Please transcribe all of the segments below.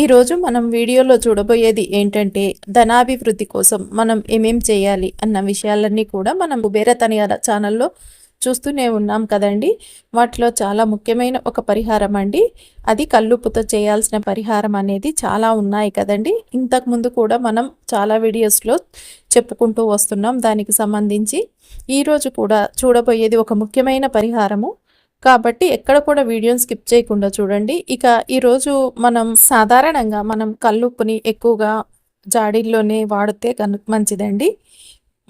ఈరోజు మనం వీడియోలో చూడబోయేది ఏంటంటే ధనాభివృద్ధి కోసం మనం ఏమేం చేయాలి అన్న విషయాలన్నీ కూడా మనం కుబేరతనియాల ఛానల్లో చూస్తూనే ఉన్నాం కదండి. వాటిలో చాలా ముఖ్యమైన ఒక పరిహారం అండి. అది కల్లుప్పుతో చేయాల్సిన పరిహారం అనేది చాలా ఉన్నాయి కదండి. ఇంతకు ముందు కూడా మనం చాలా వీడియోస్లో చెప్పుకుంటూ వస్తున్నాం. దానికి సంబంధించి ఈరోజు కూడా చూడబోయేది ఒక ముఖ్యమైన పరిహారము. కాబట్టి ఎక్కడ కూడా వీడియోని స్కిప్ చేయకుండా చూడండి. ఇక ఈరోజు మనం సాధారణంగా మనం కల్లుప్పుని ఎక్కువగా జాడీల్లోనే వాడితే కనుక మంచిదండి.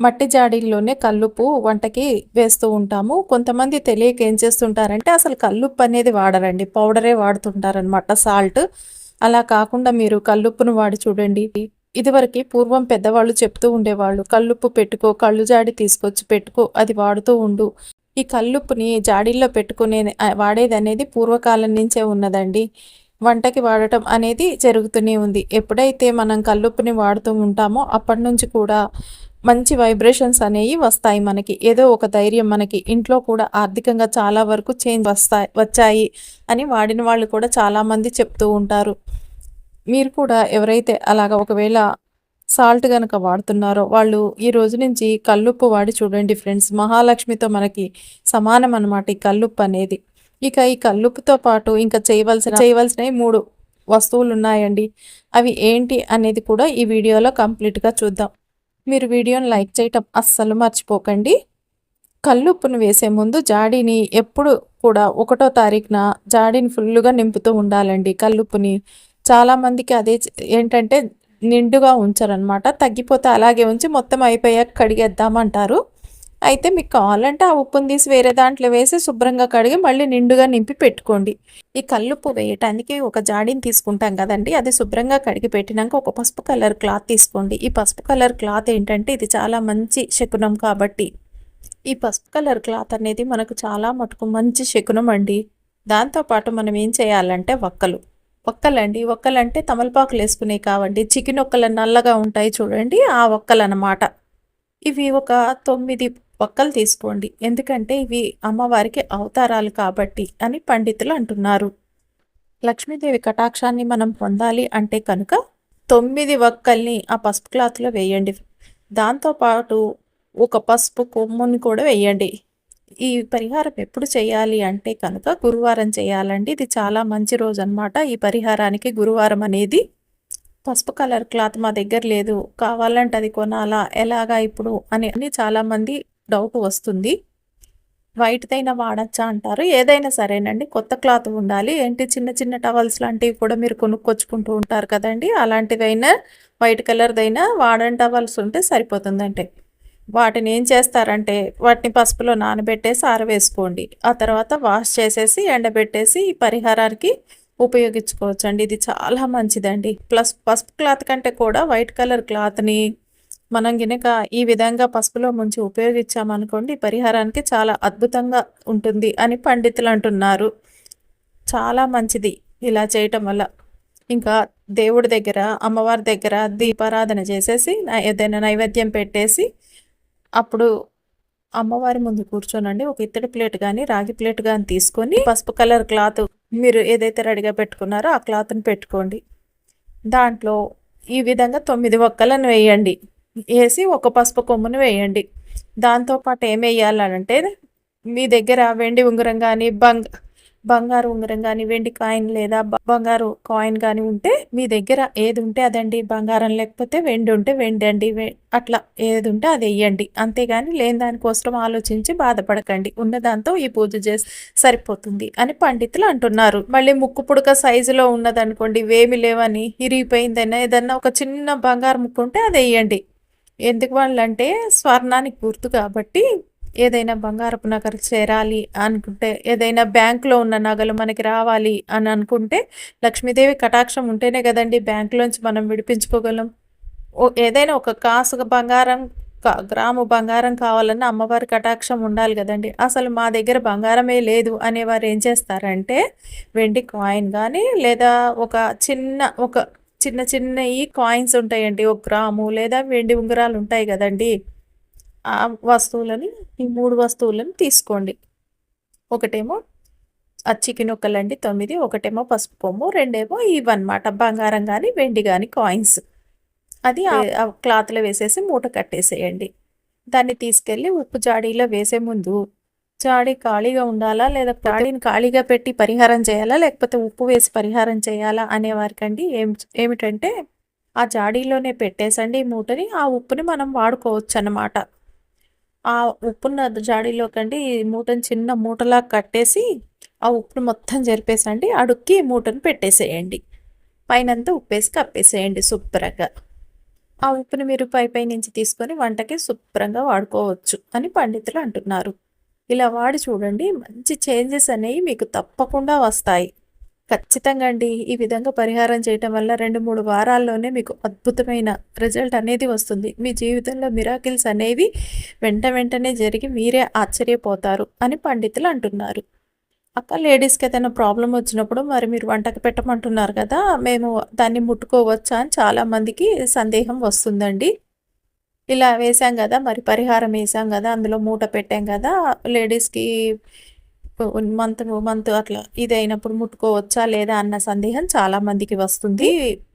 మట్టి జాడీల్లోనే కల్లుప్పు వంటకి వేస్తూ ఉంటాము. కొంతమంది తెలియక ఏం చేస్తుంటారంటే అసలు కల్లుప్పు అనేది వాడరండి. పౌడరే వాడుతుంటారనమాట సాల్ట్. అలా కాకుండా మీరు కల్లుప్పును వాడి చూడండి. ఇదివరకు పూర్వం పెద్దవాళ్ళు చెప్తూ ఉండేవాళ్ళు కల్లుప్పు పెట్టుకో కళ్ళు జాడి తీసుకొచ్చి పెట్టుకో అది వాడుతూ ఉండు. ఈ కల్లుప్పుని జాడీల్లో పెట్టుకునే వాడేది అనేది పూర్వకాలం నుంచే ఉన్నదండి. వంటకి వాడటం అనేది జరుగుతూనే ఉంది. ఎప్పుడైతే మనం కల్లుప్పుని వాడుతూ ఉంటామో అప్పటి నుంచి కూడా మంచి వైబ్రేషన్స్ అనేవి వస్తాయి మనకి. ఏదో ఒక ధైర్యం మనకి ఇంట్లో కూడా ఆర్థికంగా చాలా వరకు చేంజ్ వస్తాయి వచ్చాయి అని వాడిన వాళ్ళు కూడా చాలామంది చెప్తూ ఉంటారు. మీరు కూడా ఎవరైతే అలాగ ఒకవేళ సాల్ట్ కనుక వాడుతున్నారో వాళ్ళు ఈ రోజు నుంచి కల్లుప్పు వాడి చూడండి ఫ్రెండ్స్. మహాలక్ష్మితో మనకి సమానం అనమాట ఈ కల్లుప్పు అనేది. ఇక ఈ కల్లుప్పుతో పాటు ఇంకా చేయవలసిన చేయవలసినవి మూడు వస్తువులు ఉన్నాయండి అవి ఏంటి అనేది కూడా ఈ వీడియోలో కంప్లీట్గా చూద్దాం. మీరు వీడియోని లైక్ చేయటం అస్సలు మర్చిపోకండి. కల్లుప్పును వేసే ముందు జాడీని ఎప్పుడు కూడా ఒకటో తారీఖున జాడీని ఫుల్గా నింపుతూ ఉండాలండి కల్లుప్పుని. చాలామందికి అదే ఏంటంటే నిండుగా ఉంచారనమాట తగ్గిపోతే అలాగే ఉంచి మొత్తం అయిపోయాక కడిగేద్దామంటారు. అయితే మీకు కావాలంటే ఆ ఉప్పును తీసి వేరే దాంట్లో వేసి శుభ్రంగా కడిగి మళ్ళీ నిండుగా నింపి పెట్టుకోండి. ఈ కల్లుప్పు వేయటానికి ఒక జాడీని తీసుకుంటాం కదండి. అది శుభ్రంగా కడిగి పెట్టినాక ఒక పసుపు కలర్ క్లాత్ తీసుకోండి. ఈ పసుపు కలర్ క్లాత్ ఏంటంటే ఇది చాలా మంచి శకునం కాబట్టి. ఈ పసుపు కలర్ క్లాత్ అనేది మనకు చాలా మటుకు మంచి శకునం అండి. దాంతోపాటు మనం ఏం చేయాలంటే వక్కలు. ఒక్కలండి. ఒక్కలంటే తమలపాకులు వేసుకునే కావండి. చికెన్ ఒక్కలు నల్లగా ఉంటాయి చూడండి. ఆ ఒక్కలు అన్నమాట ఇవి ఒక తొమ్మిది ఒక్కలు తీసుకోండి. ఎందుకంటే ఇవి అమ్మవారికి అవతారాలు కాబట్టి అని పండితులు అంటున్నారు. లక్ష్మీదేవి కటాక్షాన్ని మనం పొందాలి అంటే కనుక తొమ్మిది ఒక్కల్ని ఆ పసుపు క్లాత్లో వేయండి. దాంతోపాటు ఒక పసుపు కొమ్ముని కూడా వేయండి. ఈ పరిహారం ఎప్పుడు చేయాలి అంటే కనుక గురువారం చేయాలండి. ఇది చాలా మంచి రోజు అనమాట ఈ పరిహారానికి గురువారం అనేది పసుపు కలర్ క్లాత్ మా దగ్గర లేదు. కావాలంటే అది కొనాలా? ఎలాగా ఇప్పుడు? అని అని చాలామంది డౌట్ వస్తుంది. వైట్దైనా వాడచ్చా అంటారు. ఏదైనా సరేనండి. కొత్త క్లాత్ ఉండాలి. ఏంటి? చిన్న చిన్న టవల్స్ లాంటివి కూడా మీరు కొనుక్కొచ్చుకుంటూ ఉంటారు కదండి. అలాంటిదైనా వైట్ కలర్దైనా వాడని టవల్స్ ఉంటే సరిపోతుందంటే. వాటిని ఏం చేస్తారంటే వాటిని పసుపులో నానబెట్టేసి ఆరవేసుకోండి. ఆ తర్వాత వాష్ చేసేసి ఎండబెట్టేసి ఈ పరిహారానికి ఉపయోగించుకోవచ్చు అండి ఇది చాలా మంచిదండి. ప్లస్ పసుపు క్లాత్ కంటే కూడా వైట్ కలర్ క్లాత్ని మనం గినక ఈ విధంగా పసుపులో ముంచి ఉపయోగించామనుకోండి పరిహారానికి చాలా అద్భుతంగా ఉంటుంది అని పండితులు అంటున్నారు. చాలా మంచిది ఇలా చేయటం వల్ల. ఇంకా దేవుడి దగ్గర అమ్మవారి దగ్గర దీపారాధన చేసేసి ఏదైనా నైవేద్యం పెట్టేసి అప్పుడు అమ్మవారి ముందు కూర్చోనండి. ఒక ఇత్తడి ప్లేట్ కానీ రాగి ప్లేట్ కానీ తీసుకొని పసుపు కలర్ క్లాత్ మీరు ఏదైతే రెడీగా పెట్టుకున్నారో ఆ క్లాత్ని పెట్టుకోండి. దాంట్లో ఈ విధంగా తొమ్మిది ఒక్కలను వేయండి. వేసి ఒక పసుపు కొమ్మును వేయండి. దాంతోపాటు ఏం వేయాలంటే మీ దగ్గర వెండి ఉంగరం కానీ బంగ్ బంగారు ఉంగరం కానీ వెండి కాయిన్ లేదా బంగారు కాయిన్ కానీ ఉంటే మీ దగ్గర ఏది ఉంటే అదండి. బంగారం లేకపోతే వెండి ఉంటే వెండి అండి. అట్లా ఏది ఉంటే అది వెయ్యండి. అంతేగాని లేని దానికోసం ఆలోచించి బాధపడకండి. ఉన్న దాంతో ఈ పూజ చేసి సరిపోతుంది అని పండితులు అంటున్నారు. మళ్ళీ ముక్కు పుడక సైజులో ఉన్నదనుకోండి వేమి లేవని ఇరిగిపోయిందైనా ఏదన్నా ఒక చిన్న బంగారు ముక్కు ఉంటే అది వెయ్యండి. ఎందుకు వాళ్ళంటే స్వర్ణానికి గుర్తు కాబట్టి ఏదైనా బంగారపు నగలు చేరాలి అనుకుంటే ఏదైనా బ్యాంకులో ఉన్న నగలు మనకి రావాలి అని అనుకుంటే లక్ష్మీదేవి కటాక్షం ఉంటేనే కదండి బ్యాంకులోంచి మనం విడిపించుకోగలం. ఓ ఏదైనా ఒక కాసు బంగారం గ్రాము బంగారం కావాలన్నా అమ్మవారి కటాక్షం ఉండాలి కదండి. అసలు మా దగ్గర బంగారమే లేదు అనేవారు ఏం చేస్తారంటే వెండి కాయిన్ కానీ లేదా ఒక చిన్న ఒక చిన్న చిన్నవి కాయిన్స్ ఉంటాయండి. ఒక గ్రాము లేదా వెండి ఉంగరాలు ఉంటాయి కదండి. ఆ వస్తువులని ఈ మూడు వస్తువులను తీసుకోండి. ఒకటేమో ఆ చికెనుక్కలండి తొమ్మిది ఒకటేమో పసుపు కొమ్ము రెండేమో ఇవన్నమాట బంగారం కానీ వెండి కానీ కాయిన్స్. అది క్లాత్లో వేసేసి మూట కట్టేసేయండి. దాన్ని తీసుకెళ్ళి ఉప్పు జాడీలో వేసే ముందు జాడీ ఖాళీగా ఉండాలా లేదా జాడీని ఖాళీగా పెట్టి పరిహారం చేయాలా లేకపోతే ఉప్పు వేసి పరిహారం చేయాలా అనేవారికండి ఏం ఏమిటంటే ఆ జాడీలోనే పెట్టేసండి ఈ మూటని ఆ ఉప్పుని మనం వాడుకోవచ్చు అన్నమాట ఆ ఉప్పున్న జాడీలోకండి ఈ మూటని చిన్న మూటలా కట్టేసి ఆ ఉప్పును మొత్తం జరిపేసండి. అడుక్కి మూటను పెట్టేసేయండి. పైనంతా ఉప్పేసి కప్పేసేయండి శుభ్రంగా. ఆ ఉప్పుని మీరు పై పై నుంచి తీసుకొని వంటకి శుభ్రంగా వాడుకోవచ్చు అని పండితులు అంటున్నారు. ఇలా వాడి చూడండి మంచి చేంజెస్ అనేవి మీకు తప్పకుండా వస్తాయి. ఖచ్చితంగా అండి. ఈ విధంగా పరిహారం చేయటం వల్ల రెండు మూడు వారాల్లోనే మీకు అద్భుతమైన రిజల్ట్ అనేది వస్తుంది. మీ జీవితంలో మిరాకిల్స్ అనేవి వెంట వెంటనే జరిగి మీరే ఆశ్చర్యపోతారు అని పండితులు అంటున్నారు. అక్క లేడీస్కి ఏదైనా ప్రాబ్లం వచ్చినప్పుడు మరి మీరు వంటకి పెట్టమంటున్నారు కదా మేము దాన్ని ముట్టుకోవచ్చా అని చాలామందికి సందేహం వస్తుందండి. ఇలా వేసాం కదా మరి పరిహారం వేసాం కదా అందులో మూట పెట్టాం కదా లేడీస్కి మంత్ మంత్ అట్లా ఇది అయినప్పుడు ముట్టుకోవచ్చా లేదా అన్న సందేహం చాలా మందికి వస్తుంది.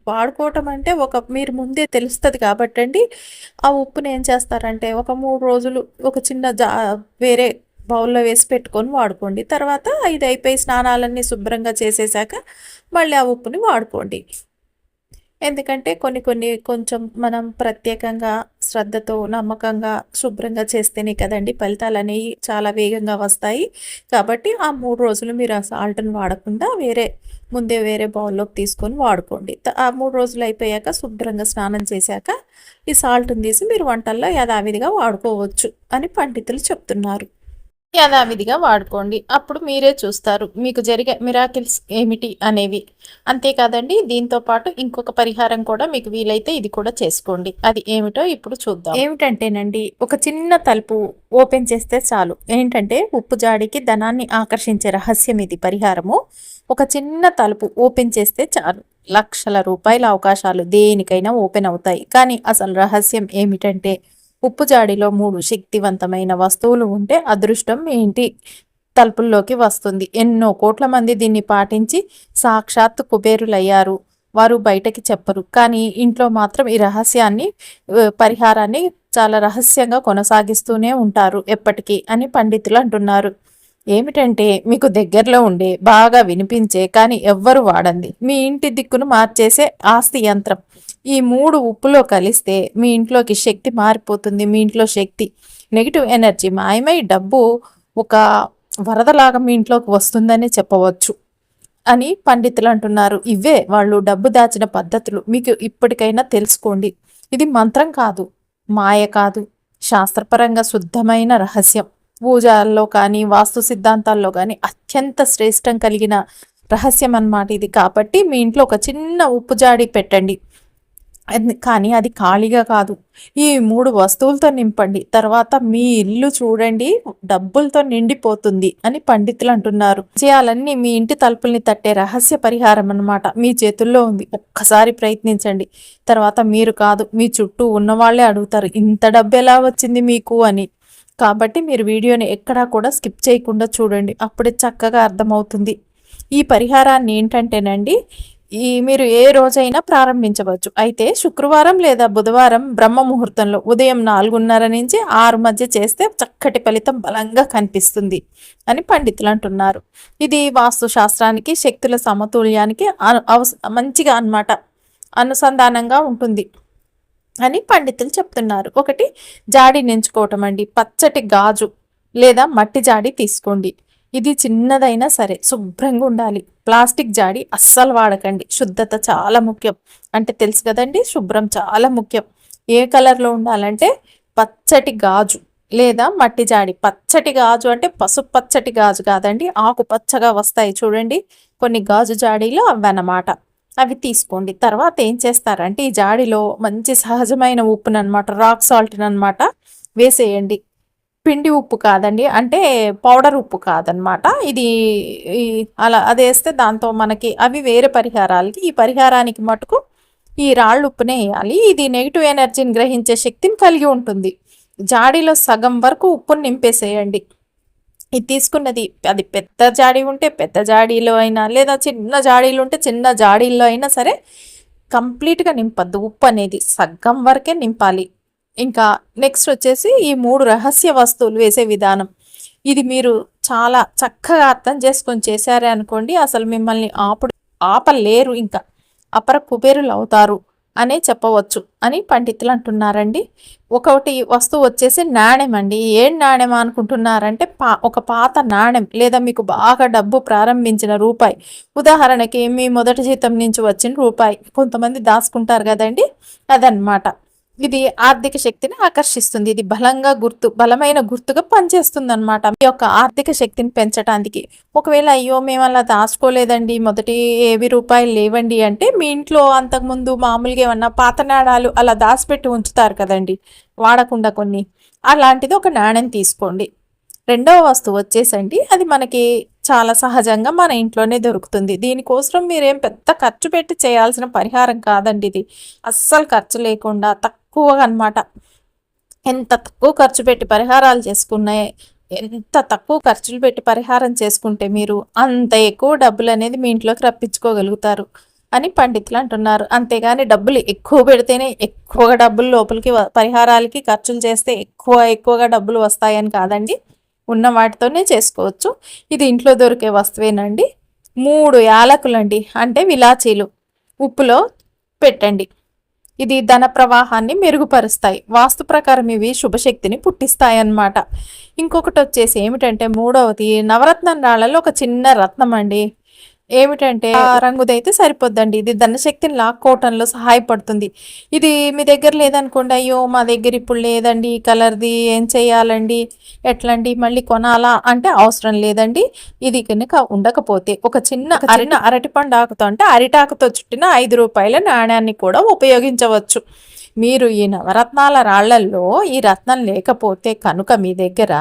వాడుకోవటం అంటే ఒక మీరు ముందే తెలుస్తుంది కాబట్టి అండి. ఆ ఉప్పుని ఏం చేస్తారంటే ఒక మూడు రోజులు ఒక చిన్న జా వేరే బౌల్లో వేసి పెట్టుకొని వాడుకోండి. తర్వాత ఇది అయిపోయి స్నానాలన్నీ శుభ్రంగా చేసేసాక మళ్ళీ ఆ ఉప్పుని వాడుకోండి. ఎందుకంటే కొన్ని కొన్ని కొంచెం మనం ప్రత్యేకంగా శ్రద్ధతో నమ్మకంగా శుభ్రంగా చేస్తేనే కదండి ఫలితాలు అనేవి చాలా వేగంగా వస్తాయి. కాబట్టి ఆ మూడు రోజులు మీరు ఆ సాల్ట్ని వాడకుండా వేరే ముందే వేరే బౌల్లోకి తీసుకొని వాడుకోండి. ఆ మూడు రోజులు అయిపోయాక శుభ్రంగా స్నానం చేశాక ఈ సాల్ట్ని తీసి మీరు వంటల్లో యథావిధిగా వాడుకోవచ్చు అని పండితులు చెప్తున్నారు. యథావిధిగా వాడుకోండి. అప్పుడు మీరే చూస్తారు. మీకు జరిగే మిరాకిల్స్ ఏమిటి అనేవి. అంతేకాదండి దీంతో పాటు ఇంకొక పరిహారం కూడా మీకు వీలైతే ఇది కూడా చేసుకోండి. అది ఏమిటో ఇప్పుడు చూద్దాం. ఏమిటంటేనండి ఒక చిన్న తలుపు ఓపెన్ చేస్తే చాలు. ఏంటంటే ఉప్పు జాడికి ధనాన్ని ఆకర్షించే రహస్యం ఇది పరిహారము. ఒక చిన్న తలుపు ఓపెన్ చేస్తే చాలు. లక్షల రూపాయల అవకాశాలు దేనికైనా ఓపెన్ అవుతాయి. కానీ అసలు రహస్యం ఏమిటంటే ఉప్పు జాడిలో మూడు శక్తివంతమైన వస్తువులు ఉంటే అదృష్టం ఏంటి? తలుపుల్లోకి వస్తుంది. ఎన్నో కోట్ల మంది దీన్ని పాటించి సాక్షాత్ కుబేరులయ్యారు. వారు బయటకి చెప్పరు. కానీ ఇంట్లో మాత్రం ఈ రహస్యాన్ని పరిహారాన్ని చాలా రహస్యంగా కొనసాగిస్తూనే ఉంటారు ఎప్పటికీ అని పండితులు అంటున్నారు. ఏమిటంటే మీకు దగ్గరలో ఉండే బాగా వినిపించే కానీ ఎవ్వరు వాడంది. మీ ఇంటి దిక్కును మార్చేసే ఆస్తి యంత్రం. ఈ మూడు ఉప్పులో కలిస్తే మీ ఇంట్లోకి శక్తి మారిపోతుంది. మీ ఇంట్లో శక్తి నెగిటివ్ ఎనర్జీ మాయమై డబ్బు ఒక వరదలాగా మీ ఇంట్లోకి వస్తుందని చెప్పవచ్చు అని పండితులు అంటున్నారు. ఇవే వాళ్ళు డబ్బు దాచిన పద్ధతులు. మీకు ఇప్పటికైనా తెలుసుకోండి. ఇది మంత్రం కాదు మాయ కాదు శాస్త్రపరంగా శుద్ధమైన రహస్యం. పూజల్లో కానీ వాస్తు సిద్ధాంతాల్లో కానీ అత్యంత శ్రేష్టం కలిగిన రహస్యం అన్నమాట ఇది. కాబట్టి మీ ఇంట్లో ఒక చిన్న ఉప్పు జాడి పెట్టండి. కానీ అది ఖాళీగా కాదు. ఈ మూడు వస్తువులతో నింపండి. తర్వాత మీ ఇల్లు చూడండి డబ్బులతో నిండిపోతుంది అని పండితులు అంటున్నారు. చేయాలన్నీ మీ ఇంటి తలుపుల్ని తట్టే రహస్య పరిహారం అనమాట మీ చేతుల్లో ఉంది. ఒక్కసారి ప్రయత్నించండి. తర్వాత మీరు కాదు మీ చుట్టూ ఉన్నవాళ్ళే అడుగుతారు ఇంత డబ్బు ఎలా వచ్చింది మీకు? అని. కాబట్టి మీరు వీడియోని ఎక్కడా కూడా స్కిప్ చేయకుండా చూడండి. అప్పుడే చక్కగా అర్థమవుతుంది. ఈ పరిహారాన్ని ఏంటంటేనండి ఈ మీరు ఏ రోజైనా ప్రారంభించవచ్చు. అయితే శుక్రవారం లేదా బుధవారం బ్రహ్మ ముహూర్తంలో ఉదయం నాలుగున్నర నుంచి ఆరు మధ్య చేస్తే చక్కటి ఫలితం బలంగా కనిపిస్తుంది అని పండితులు అంటున్నారు. ఇది వాస్తుశాస్త్రానికి శక్తుల సమతుల్యానికి మంచిగా అనమాట అనుసంధానంగా ఉంటుంది. అని పండితులు చెప్తున్నారు. ఒకటి జాడి నెంచుకోవటం అండి పచ్చటి గాజు లేదా మట్టి జాడి తీసుకోండి. ఇది చిన్నదైనా సరే శుభ్రంగా ఉండాలి. ప్లాస్టిక్ జాడి అస్సలు వాడకండి. శుద్ధత చాలా ముఖ్యం. అంటే తెలుసు కదండి శుభ్రం చాలా ముఖ్యం. ఏ కలర్లో ఉండాలంటే పచ్చటి గాజు లేదా మట్టి జాడి. పచ్చటి గాజు అంటే పసుపు పచ్చటి గాజు కాదండి ఆకుపచ్చగా వస్తాయి చూడండి. కొన్ని గాజు జాడీలు అవన్నమాట అవి తీసుకోండి. తర్వాత ఏం చేస్తారంటే ఈ జాడిలో మంచి సహజమైన ఉప్పును అనమాట రాక్ సాల్ట్ని అనమాట వేసేయండి. పిండి ఉప్పు కాదండి అంటే పౌడర్ ఉప్పు కాదనమాట ఇది అలా అది వేస్తే దాంతో మనకి అవి వేరే పరిహారాలకి ఈ పరిహారానికి మటుకు ఈ రాళ్ళు ఉప్పునే వేయాలి. ఇది నెగిటివ్ ఎనర్జీని గ్రహించే శక్తిని కలిగి ఉంటుంది. జాడీలో సగం వరకు ఉప్పును నింపేసేయండి. ఇది తీసుకున్నది. అది పెద్ద జాడీ ఉంటే పెద్ద జాడీలో అయినా లేదా చిన్న జాడీలు ఉంటే చిన్న జాడీల్లో అయినా సరే కంప్లీట్గా నింపద్దు. ఉప్పు అనేది సగ్గం వరకే నింపాలి. ఇంకా నెక్స్ట్ వచ్చేసి ఈ మూడు రహస్య వస్తువులు వేసే విధానం. ఇది మీరు చాలా చక్కగా అర్థం చేసుకొని చేశారే అనుకోండి అసలు మిమ్మల్ని ఆపు ఆపలేరు ఇంకా. అపర కుబేరులు అవుతారు. అనే చెప్పవచ్చు అని పండితులు అంటున్నారండి. ఒకటి వస్తువు వచ్చేసి నాణ్యం అండి. ఏం నాణ్యం అనుకుంటున్నారంటే పా ఒక పాత నాణ్యం లేదా మీకు బాగా డబ్బు ప్రారంభించిన రూపాయి. ఉదాహరణకి మీ మొదటి జీతం నుంచి వచ్చిన రూపాయి. కొంతమంది దాచుకుంటారు కదండి. అదనమాట ఇది ఆర్థిక శక్తిని ఆకర్షిస్తుంది. ఇది బలంగా గుర్తు బలమైన గుర్తుగా పనిచేస్తుంది అనమాట మీ యొక్క ఆర్థిక శక్తిని పెంచడానికి ఒకవేళ అయ్యో మేము అలా దాచుకోలేదండి మొదటి ఏవి రూపాయలు లేవండి అంటే మీ ఇంట్లో అంతకుముందు మామూలుగా ఏమన్నా పాత నాణాలు అలా దాచిపెట్టి ఉంచుతారు కదండి వాడకుండా కొన్ని. అలాంటిది ఒక నాణ్యం తీసుకోండి. రెండవ వస్తువు వచ్చేసండి. అది మనకి చాలా సహజంగా మన ఇంట్లోనే దొరుకుతుంది. దీనికోసం మీరేం పెద్ద ఖర్చు పెట్టి చేయాల్సిన పరిహారం కాదండి ఇది. అస్సలు ఖర్చు లేకుండా తక్కువ తక్కువగా అనమాట ఎంత తక్కువ ఖర్చు పెట్టి పరిహారాలు చేసుకున్నాయి ఎంత తక్కువ ఖర్చులు పెట్టి పరిహారం చేసుకుంటే మీరు అంత ఎక్కువ డబ్బులు అనేది మీ ఇంట్లోకి రప్పించుకోగలుగుతారు అని పండితులు అంటున్నారు. అంతేగాని డబ్బులు ఎక్కువ పెడితేనే ఎక్కువగా డబ్బులు లోపలికి పరిహారాలకి ఖర్చులు చేస్తే ఎక్కువ ఎక్కువగా డబ్బులు వస్తాయని కాదండి. ఉన్న వాటితోనే చేసుకోవచ్చు. ఇది ఇంట్లో దొరికే వస్తువేనండి. మూడు యాలకులండి అంటే విలాచీలు. ఉప్పులో పెట్టండి. ఇది ధన ప్రవాహాన్ని మెరుగుపరుస్తాయి. వాస్తు ప్రకారం ఇవి శుభశక్తిని పుట్టిస్తాయి అన్నమాట ఇంకొకటి వచ్చేసి ఏమిటంటే మూడవది నవరత్నం రాళ్ళలో ఒక చిన్న రత్నం అండి ఏమిటంటే ఆ రంగుదైతే సరిపోద్దండి. ఇది ధనశక్తిని లాక్కోవటంలో సహాయపడుతుంది. ఇది మీ దగ్గర లేదనుకోండి అయ్యో మా దగ్గర ఇప్పుడు లేదండి ఈ కలర్ది ఏం చేయాలండి ఎట్లండి మళ్ళీ కొనాలా అంటే అవసరం లేదండి. ఇది కనుక ఉండకపోతే ఒక చిన్న అరిన అరటిపండు ఆకుతో అంటే అరిటాకుతో చుట్టిన ఐదు రూపాయల నాణ్యాన్ని కూడా ఉపయోగించవచ్చు. మీరు ఈ నవరత్నాల రాళ్ళల్లో ఈ రత్నం లేకపోతే కనుక మీ దగ్గర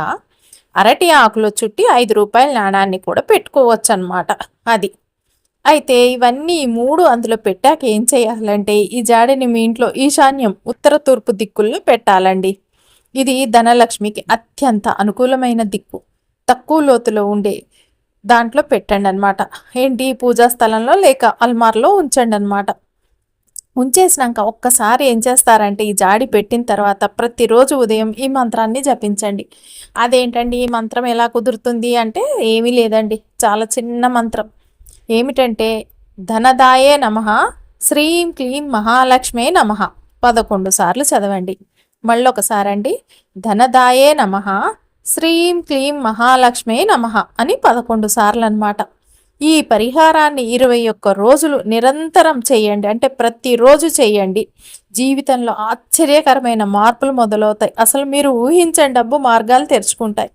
అరటి ఆకులు చుట్టి ఐదు రూపాయల నాణాన్ని కూడా పెట్టుకోవచ్చు అనమాట అది. అయితే ఇవన్నీ మూడు అందులో పెట్టాక ఏం చేయాలంటే ఈ జాడిని మీ ఇంట్లో ఈశాన్యం ఉత్తర తూర్పు దిక్కుల్లో పెట్టాలండి. ఇది ధనలక్ష్మికి అత్యంత అనుకూలమైన దిక్కు. తక్కువ లోతులో ఉండే దాంట్లో పెట్టండి అనమాట ఏంటి? పూజా స్థలంలో లేక అల్మార్లో ఉంచండి అనమాట ఉంచేసినాక ఒక్కసారి ఏం చేస్తారంటే ఈ జాడి పెట్టిన తర్వాత ప్రతిరోజు ఉదయం ఈ మంత్రాన్ని జపించండి. అదేంటండి? ఈ మంత్రం ఎలా కుదురుతుంది అంటే ఏమీ లేదండి. చాలా చిన్న మంత్రం. ఏమిటంటే ధనదాయే నమ శ్రీం క్లీం మహాలక్ష్మే నమ. పదకొండు సార్లు చదవండి. మళ్ళొకసారి అండి ధనదాయే నమ శ్రీం క్లీం మహాలక్ష్మే నమ అని పదకొండు సార్లు అనమాట ఈ పరిహారాన్ని ఇరవై ఒక్క రోజులు నిరంతరం చేయండి. అంటే ప్రతిరోజు చేయండి. జీవితంలో ఆశ్చర్యకరమైన మార్పులు మొదలవుతాయి. అసలు మీరు ఊహించని డబ్బు మార్గాలు తెరుచుకుంటాయి.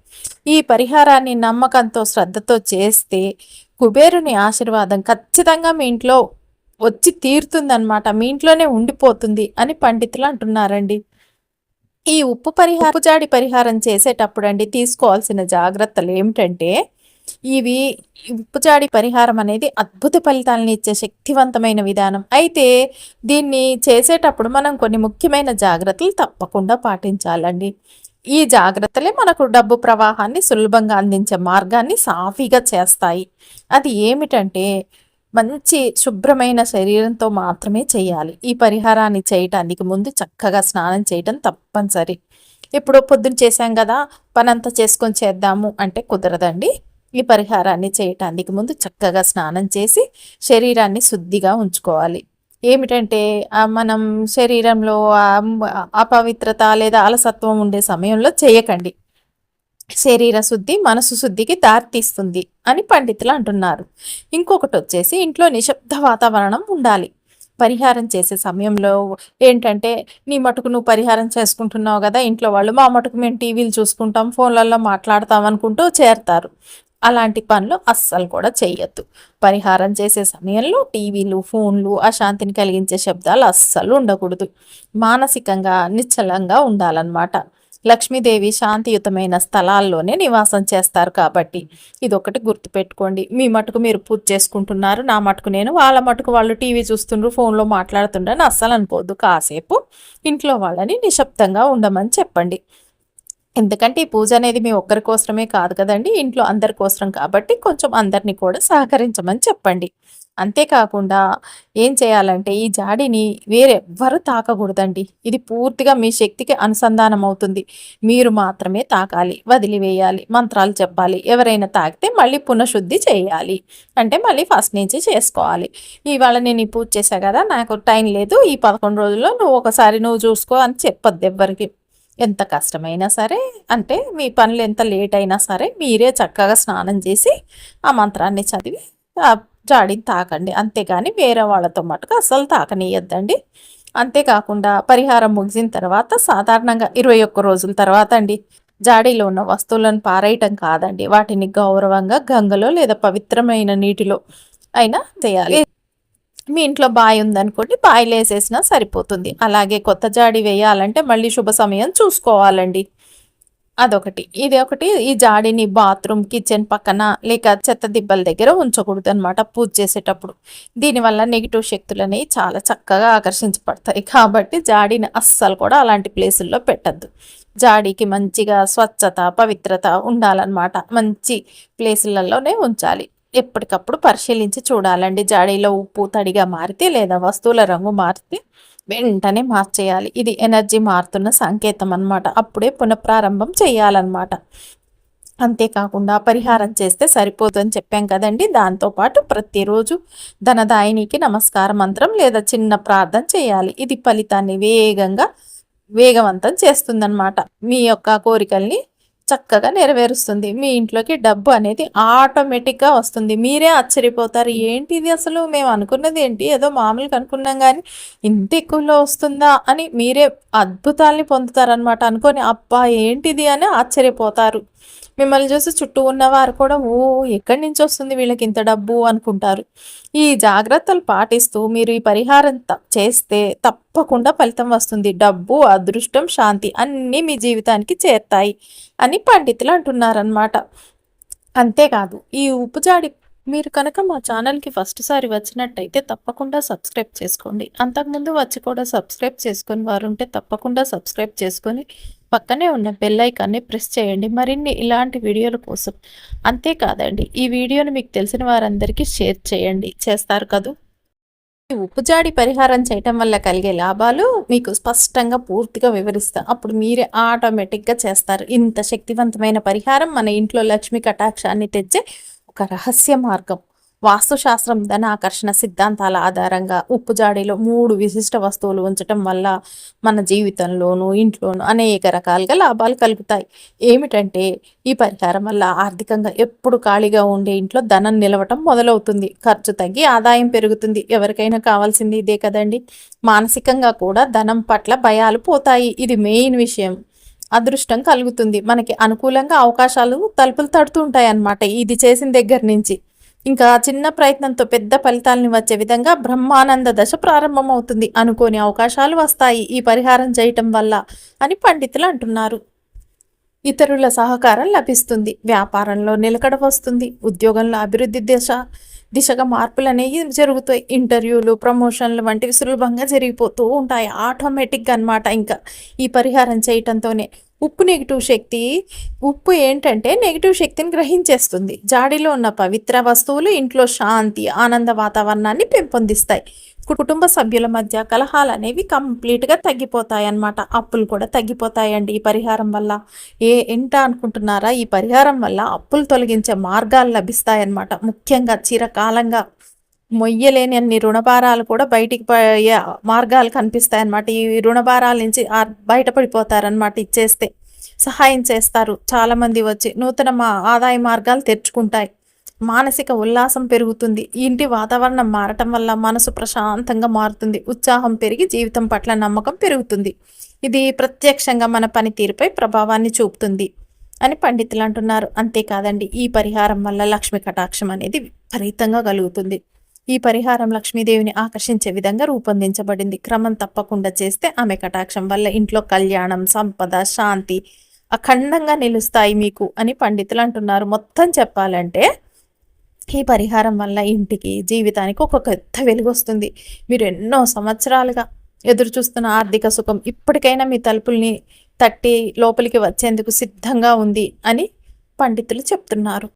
ఈ పరిహారాన్ని నమ్మకంతో శ్రద్ధతో చేస్తే కుబేరుని ఆశీర్వాదం ఖచ్చితంగా మీ ఇంట్లో వచ్చి తీరుతుందనమాట మీ ఇంట్లోనే ఉండిపోతుంది అని పండితులు అంటున్నారండి. ఈ ఉప్పు పరిహార జాడి పరిహారం చేసేటప్పుడు అండి తీసుకోవాల్సిన జాగ్రత్తలు ఏమిటంటే ఇవి ఉప్పుచాడి పరిహారం అనేది అద్భుత ఫలితాలను ఇచ్చే శక్తివంతమైన విధానం. అయితే దీన్ని చేసేటప్పుడు మనం కొన్ని ముఖ్యమైన జాగ్రత్తలు తప్పకుండా పాటించాలండి. ఈ జాగ్రత్తలే మనకు డబ్బు ప్రవాహాన్ని సులభంగా అందించే మార్గాన్ని సాఫీగా చేస్తాయి. అది ఏమిటంటే మంచి శుభ్రమైన శరీరంతో మాత్రమే చేయాలి. ఈ పరిహారాన్ని చేయటానికి ముందు చక్కగా స్నానం చేయటం తప్పనిసరి. ఇప్పుడు పొద్దున చేశాం కదా పనంతా చేసుకొని చేద్దాము అంటే కుదరదండి. ఈ పరిహారాన్ని చేయటానికి ముందు చక్కగా స్నానం చేసి శరీరాన్ని శుద్ధిగా ఉంచుకోవాలి. ఏమిటంటే మనం శరీరంలో అపవిత్రత లేదా అలసత్వం ఉండే సమయంలో చేయకండి. శరీర శుద్ధి మనసు శుద్ధికి దారితీస్తుంది అని పండితులు అంటున్నారు. ఇంకొకటి వచ్చేసి ఇంట్లో నిశ్శబ్ద వాతావరణం ఉండాలి. పరిహారం చేసే సమయంలో ఏంటంటే నీ మటుకు నువ్వు పరిహారం చేసుకుంటున్నావు కదా ఇంట్లో వాళ్ళు మా మటుకు మేము టీవీలు చూసుకుంటాం ఫోన్లలో మాట్లాడతాం అనుకుంటూ చేరతారు. అలాంటి పనులు అస్సలు కూడా చేయొద్దు పరిహారం చేసే సమయంలో టీవీలు ఫోన్లు అశాంతిని కలిగించే శబ్దాలు అస్సలు ఉండకూడదు. మానసికంగా నిశ్చలంగా ఉండాలన్నమాట. లక్ష్మీదేవి శాంతియుతమైన స్థలాల్లోనే నివాసం చేస్తారు కాబట్టి ఇదొకటి గుర్తుపెట్టుకోండి. మీ మటుకు మీరు పూజ చేసుకుంటున్నారు నా మటుకు నేను వాళ్ళ మటుకు వాళ్ళు టీవీ చూస్తుండ్రు ఫోన్లో మాట్లాడుతుండ్రని అస్సలు అనుకోవద్దు. కాసేపు ఇంట్లో వాళ్ళని నిశ్శబ్దంగా ఉండమని చెప్పండి. ఎందుకంటే ఈ పూజ అనేది మీ ఒక్కరి కోసమే కాదు కదండి ఇంట్లో అందరి కోసం కాబట్టి కొంచెం అందరిని కూడా సహకరించమని చెప్పండి. అంతేకాకుండా ఏం చేయాలంటే ఈ జాడిని వేరెవ్వరు తాకకూడదండి. ఇది పూర్తిగా మీ శక్తికి అనుసంధానం అవుతుంది. మీరు మాత్రమే తాకాలి వదిలివేయాలి మంత్రాలు చెప్పాలి ఎవరైనా తాకితే మళ్ళీ పునఃశుద్ధి చేయాలి. అంటే మళ్ళీ ఫస్ట్ నుంచి చేసుకోవాలి. ఇవాళ నేను ఈ పూజ చేశా కదా నాకు టైం లేదు ఈ పదకొండు రోజుల్లో నువ్వు ఒకసారి నువ్వు చూసుకో అని చెప్పొద్దు ఎవ్వరికి. ఎంత కష్టమైనా సరే అంటే మీ పనులు ఎంత లేట్ అయినా సరే మీరే చక్కగా స్నానం చేసి ఆ మంత్రాన్ని చదివి జాడిని తాకండి. అంతేగాని వేరే వాళ్ళతో మటుకు అసలు తాకనీయద్దండి. అంతేకాకుండా పరిహారం ముగిసిన తర్వాత సాధారణంగా ఇరవై ఒక్క రోజుల తర్వాత అండి జాడీలో ఉన్న వస్తువులను పారేయటం కాదండి. వాటిని గౌరవంగా గంగలో లేదా పవిత్రమైన నీటిలో అయినా చేయాలి. మీ ఇంట్లో బావి ఉందనుకోండి బాయిలు వేసేసినా సరిపోతుంది. అలాగే కొత్త జాడి వేయాలంటే మళ్ళీ శుభ సమయం చూసుకోవాలండి. అదొకటి. ఇది ఒకటి ఈ జాడిని బాత్రూమ్ కిచెన్ పక్కన లేక చెత్త దిబ్బల దగ్గర ఉంచకూడదు అనమాట పూజ చేసేటప్పుడు. దీనివల్ల నెగిటివ్ శక్తులు అనేవి చాలా చక్కగా ఆకర్షించబడతాయి. కాబట్టి జాడిని అస్సలు కూడా అలాంటి ప్లేసుల్లో పెట్టద్దు. జాడీకి మంచిగా స్వచ్ఛత పవిత్రత ఉండాలన్నమాట. మంచి ప్లేసులలోనే ఉంచాలి. ఎప్పటికప్పుడు పరిశీలించి చూడాలండి. జాడీలో ఉప్పు తడిగా మారితే లేదా వస్తువుల రంగు మారితే వెంటనే మార్చేయాలి. ఇది ఎనర్జీ మారుతున్న సంకేతం అనమాట అప్పుడే పునఃప్రారంభం చేయాలన్నమాట. అంతేకాకుండా పరిహారం చేస్తే సరిపోతుందని చెప్పాం కదండి. దాంతోపాటు ప్రతిరోజు ధనదాయినికి నమస్కార మంత్రం లేదా చిన్న ప్రార్థన చేయాలి. ఇది ఫలితాన్ని వేగంగా వేగవంతం చేస్తుందన్నమాట. మీ యొక్క కోరికల్ని చక్కగా నెరవేరుస్తుంది. మీ ఇంట్లోకి డబ్బు అనేది ఆటోమేటిక్గా వస్తుంది. మీరే ఆశ్చర్యపోతారు. ఏంటిది అసలు? మేము అనుకున్నది ఏంటి? ఏదో మామూలుగా అనుకున్నాం కానీ ఇంత ఎక్కువలో వస్తుందా అని మీరే అద్భుతాల్ని పొందుతారనమాట అనుకొని అబ్బా ఏంటిది అని ఆశ్చర్యపోతారు. మిమ్మల్ని చూసి చుట్టూ ఉన్నవారు కూడా ఓ ఎక్కడి నుంచి వస్తుంది వీళ్ళకి ఇంత డబ్బు? అనుకుంటారు. ఈ జాగ్రత్తలు పాటిస్తూ మీరు ఈ పరిహారం చేస్తే తప్పకుండా ఫలితం వస్తుంది. డబ్బు అదృష్టం శాంతి అన్నీ మీ జీవితానికి చేరుతాయి అని పండితులు అంటున్నారనమాట అంతేకాదు ఈ ఉప్పుజాడి మీరు కనుక మా ఛానల్కి ఫస్ట్ సారి వచ్చినట్టయితే తప్పకుండా సబ్స్క్రైబ్ చేసుకోండి. అంతకుముందు వచ్చి కూడా సబ్స్క్రైబ్ చేసుకుని వారు ఉంటే తప్పకుండా సబ్స్క్రైబ్ చేసుకొని పక్కనే ఉన్న బెల్ ఐకాన్ని ప్రెస్ చేయండి. మరిన్ని ఇలాంటి వీడియోల కోసం అంతేకాదండి ఈ వీడియోని మీకు తెలిసిన వారందరికీ షేర్ చేయండి. చేస్తారు కదూ? ఉప్పుజాడి పరిహారం చేయటం వల్ల కలిగే లాభాలు మీకు స్పష్టంగా పూర్తిగా వివరిస్తాను. అప్పుడు మీరే ఆటోమేటిక్గా చేస్తారు. ఇంత శక్తివంతమైన పరిహారం మన ఇంట్లో లక్ష్మి కటాక్షాన్ని తెచ్చే ఒక రహస్య మార్గం. వాస్తుశాస్త్రం ధన ఆకర్షణ సిద్ధాంతాల ఆధారంగా ఉప్పు జాడీలో మూడు విశిష్ట వస్తువులు ఉంచటం వల్ల మన జీవితంలోనూ ఇంట్లోనూ అనేక రకాలుగా లాభాలు కలుగుతాయి. ఏమిటంటే ఈ పరిహారం వల్ల ఆర్థికంగా ఎప్పుడు ఖాళీగా ఉండే ఇంట్లో ధనం నిలవటం మొదలవుతుంది. ఖర్చు తగ్గి ఆదాయం పెరుగుతుంది. ఎవరికైనా కావాల్సింది ఇదే కదండి. మానసికంగా కూడా ధనం పట్ల భయాలు పోతాయి. ఇది మెయిన్ విషయం. అదృష్టం కలుగుతుంది. మనకి అనుకూలంగా అవకాశాలు తలుపులు తడుతుంటాయి అన్నమాట ఇది చేసిన దగ్గర నుంచి. ఇంకా చిన్న ప్రయత్నంతో పెద్ద ఫలితాలను వచ్చే విధంగా బ్రహ్మానంద దశ ప్రారంభమవుతుంది అనుకోని అవకాశాలు వస్తాయి ఈ పరిహారం చేయటం వల్ల అని పండితులు అంటున్నారు. ఇతరుల సహకారం లభిస్తుంది వ్యాపారంలో నిలకడ వస్తుంది ఉద్యోగంలో అభివృద్ధి దిశ దిశగా మార్పులు అనేవి జరుగుతాయి ఇంటర్వ్యూలు ప్రమోషన్లు వంటివి సులభంగా జరిగిపోతూ ఉంటాయి ఆటోమేటిక్గా అనమాట ఇంకా ఈ పరిహారం చేయటంతోనే ఉప్పు నెగిటివ్ శక్తి ఉప్పు ఏంటంటే నెగిటివ్ శక్తిని గ్రహించేస్తుంది. జాడీలో ఉన్న పవిత్ర వస్తువులు ఇంట్లో శాంతి ఆనంద వాతావరణాన్ని పెంపొందిస్తాయి. కుటుంబ సభ్యుల మధ్య కలహాలు అనేవి కంప్లీట్గా తగ్గిపోతాయి అన్నమాట అప్పులు కూడా తగ్గిపోతాయండి ఈ పరిహారం వల్ల. ఏ ఏంట అనుకుంటున్నారా? ఈ పరిహారం వల్ల అప్పులు తొలగించే మార్గాలు లభిస్తాయన్నమాట. ముఖ్యంగా చిరకాలంగా మొయ్యలేని అన్ని రుణభారాలు కూడా బయటికి పోయే మార్గాలు కనిపిస్తాయి అన్నమాట ఈ రుణభారాల నుంచి బయటపడిపోతారనమాట ఇచ్చేస్తే సహాయం చేస్తారు. చాలామంది వచ్చి నూతన మా ఆదాయ మార్గాలు తెరుచుకుంటాయి. మానసిక ఉల్లాసం పెరుగుతుంది. ఇంటి వాతావరణం మారటం వల్ల మనసు ప్రశాంతంగా మారుతుంది. ఉత్సాహం పెరిగి జీవితం పట్ల నమ్మకం పెరుగుతుంది. ఇది ప్రత్యక్షంగా మన పనితీరుపై ప్రభావాన్ని చూపుతుంది అని పండితులు అంటున్నారు. అంతేకాదండి ఈ పరిహారం వల్ల లక్ష్మి కటాక్షం అనేది విపరీతంగా కలుగుతుంది. ఈ పరిహారం లక్ష్మీదేవిని ఆకర్షించే విధంగా రూపొందించబడింది. క్రమం తప్పకుండా చేస్తే ఆమె కటాక్షం వల్ల ఇంట్లో కళ్యాణం సంపద శాంతి అఖండంగా నిలుస్తాయి మీకు అని పండితులు అంటున్నారు. మొత్తం చెప్పాలంటే ఈ పరిహారం వల్ల ఇంటికి జీవితానికి ఒక కొత్త వెలుగు వస్తుంది. మీరు ఎన్నో సంవత్సరాలుగా ఎదురు చూస్తున్న ఆర్థిక సుఖం ఇప్పటికైనా మీ తలుపుల్ని తట్టి లోపలికి వచ్చేందుకు సిద్ధంగా ఉంది అని పండితులు చెప్తున్నారు.